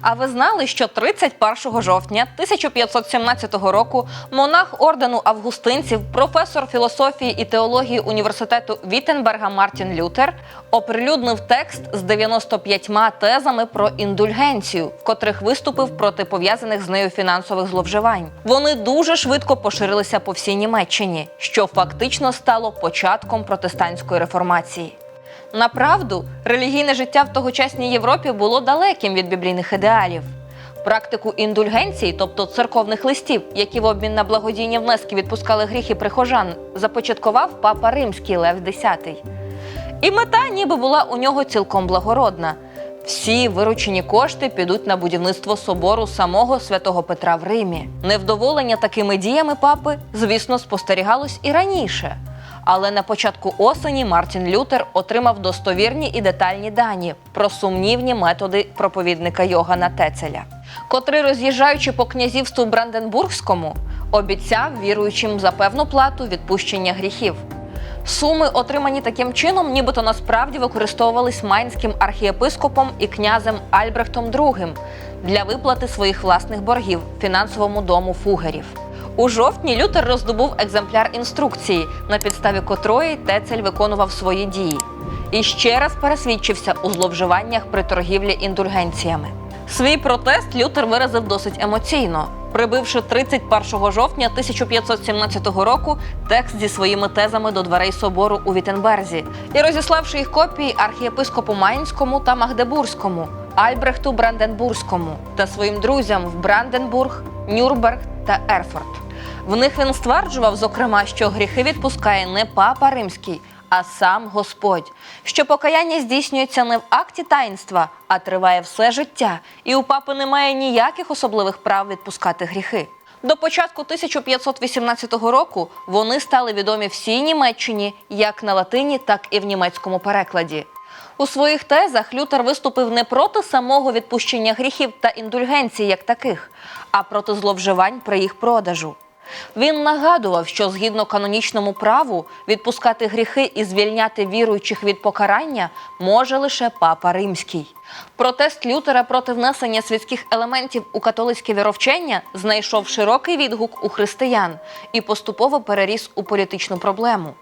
А ви знали, що 31 жовтня 1517 року монах ордену августинців, професор філософії і теології університету Віттенберга Мартін Лютер оприлюднив текст з 95 тезами про індульгенцію, в котрих виступив проти пов'язаних з нею фінансових зловживань. Вони дуже швидко поширилися по всій Німеччині, що фактично стало початком протестантської реформації. Направду, релігійне життя в тогочасній Європі було далеким від біблійних ідеалів. Практику індульгенції, тобто церковних листів, які в обмін на благодійні внески відпускали гріхи прихожан, започаткував папа Римський Лев X. І мета ніби була у нього цілком благородна. Всі виручені кошти підуть на будівництво собору самого святого Петра в Римі. Невдоволення такими діями папи, звісно, спостерігалось і раніше. Але на початку осені Мартін Лютер отримав достовірні і детальні дані про сумнівні методи проповідника Йогана Тецеля, котрий, роз'їжджаючи по князівству Бранденбургському, обіцяв віруючим за певну плату відпущення гріхів. Суми, отримані таким чином, нібито насправді використовувались майнським архієпископом і князем Альбрехтом II для виплати своїх власних боргів фінансовому дому фугерів. У жовтні Лютер роздобув екземпляр інструкції, на підставі котрої Тецель виконував свої дії, і ще раз пересвідчився у зловживаннях при торгівлі індульгенціями. Свій протест Лютер виразив досить емоційно, прибивши 31 жовтня 1517 року текст зі своїми тезами до дверей собору у Віттенберзі і розіславши їх копії архієпископу Майнському та Магдебурзькому, Альбрехту Бранденбурзькому та своїм друзям в Бранденбург, Нюрнберг та Ерфорт. В них він стверджував, зокрема, що гріхи відпускає не папа римський, а сам Господь, що покаяння здійснюється не в акті таїнства, а триває все життя, і у папи немає ніяких особливих прав відпускати гріхи. До початку 1518 року вони стали відомі всій Німеччині як на латині, так і в німецькому перекладі. У своїх тезах Лютер виступив не проти самого відпущення гріхів та індульгенцій як таких, а проти зловживань при їх продажу. Він нагадував, що згідно канонічному праву відпускати гріхи і звільняти віруючих від покарання може лише папа римський. Протест Лютера проти внесення світських елементів у католицьке віровчення знайшов широкий відгук у християн і поступово переріс у політичну проблему.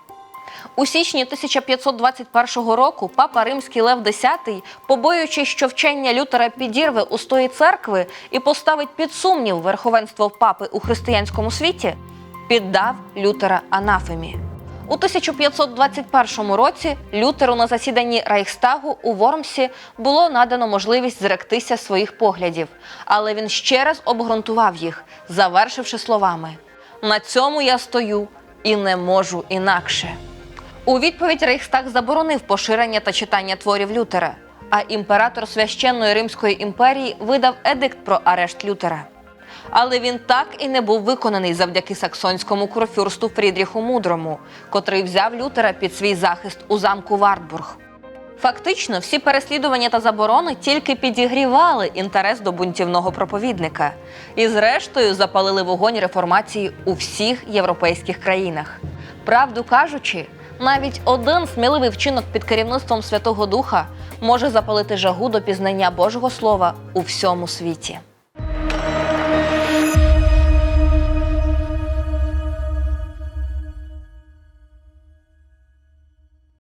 У січні 1521 року папа Римський Лев X, побоюючись, що вчення Лютера підірве устої церкви і поставить під сумнів верховенство папи у християнському світі, піддав Лютера анафемі. У 1521 році Лютеру на засіданні Рейхстагу у Вормсі було надано можливість зректися своїх поглядів, але він ще раз обґрунтував їх, завершивши словами: На цьому я стою і не можу інакше. У відповідь Рейхстаг заборонив поширення та читання творів Лютера, а імператор священної Римської імперії видав едикт про арешт Лютера. Але він так і не був виконаний завдяки саксонському курфюрсту Фрідріху Мудрому, котрий взяв Лютера під свій захист у замку Вартбург. Фактично, всі переслідування та заборони тільки підігрівали інтерес до бунтівного проповідника і, зрештою, запалили вогонь реформації у всіх європейських країнах. Правду кажучи, навіть один сміливий вчинок під керівництвом Святого Духа може запалити жагу до пізнання Божого Слова у всьому світі.